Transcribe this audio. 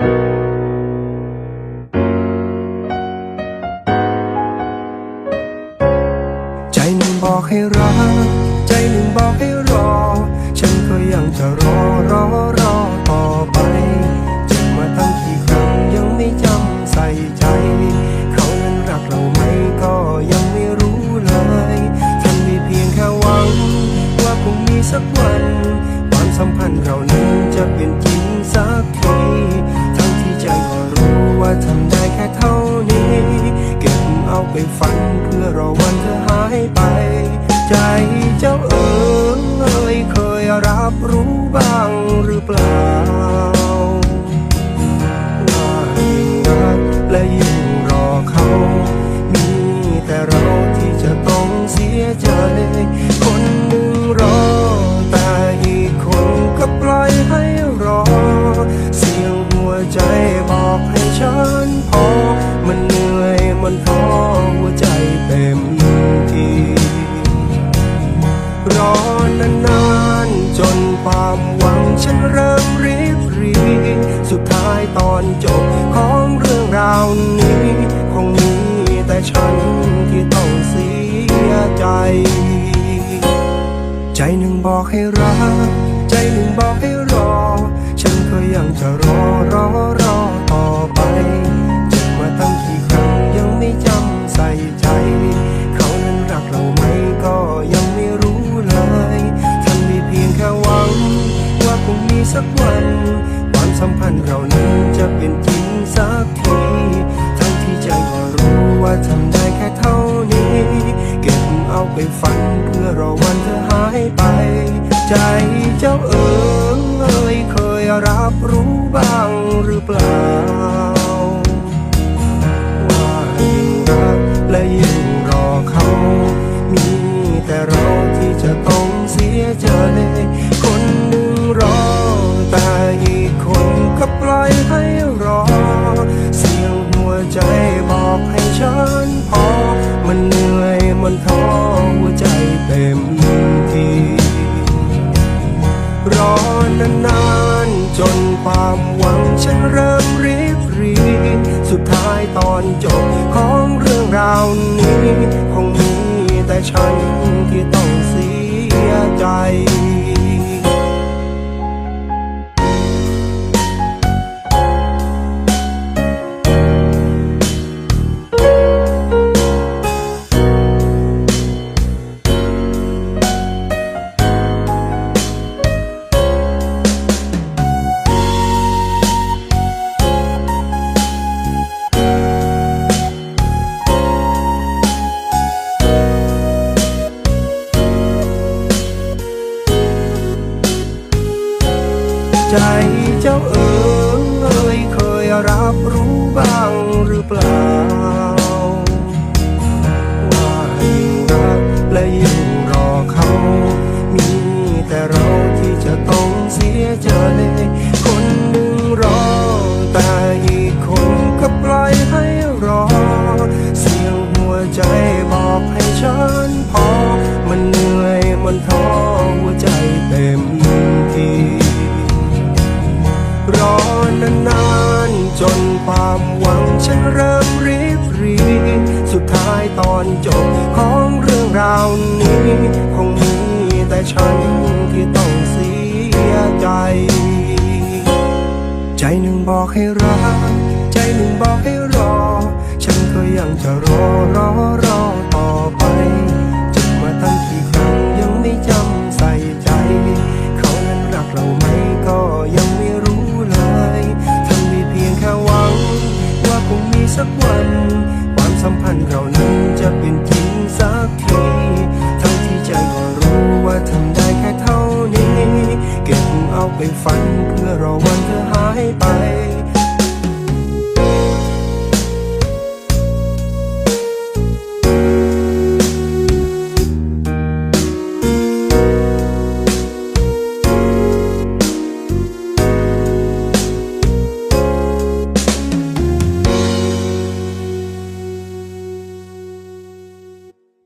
ใจหนึ่งบอกให้รัก ใจหนึ่งบอกให้ รับรู้บ้างหรือเปล่าว่า จนความหวังฉันเริ่มริบรีสุดท้ายตอนจบของเรื่องราวนี้ คงมีแต่ฉันที่ต้องเสียใจ ใจหนึ่งบอกให้รัก ใจหนึ่งบอกให้รอ ฉันก็ยังจะรอรอรอต่อไป สัมพันธ์เรานั้นจะเป็นจริงสักที ทั้งที่ใจก็รู้ว่าทำได้แค่เท่านี้ เก็บเอาไปฝันเพื่อรอวันเธอหายไป ใจเจ้าเอ๋ยเคยรับรู้บ้างหรือเปล่าว่า ตอนจบของเรื่องราวนี้ คงมีแต่ฉันที่ต้อง ใจเจ้าเอ๋ยเคยรับรู้บ้างหรือเปล่า ว่ายิ่งรักและยิ่งรอเขา มีแต่เราที่จะต้องเสียใจ คนหนึ่งรอแต่อีกคนก็ปล่อย ความหวังฉันเริ่มรีบรี สุดท้ายตอนจบของเรื่องราวนี้ คงมีแต่ฉันที่ต้องักวัน ความสัมพันธ์เรานั้นจะเป็นจริงสักที ทั้งที่ใจก็รู้ว่าทำได้แค่เท่านี้ เก็บเอาไปฝันเพื่อรอ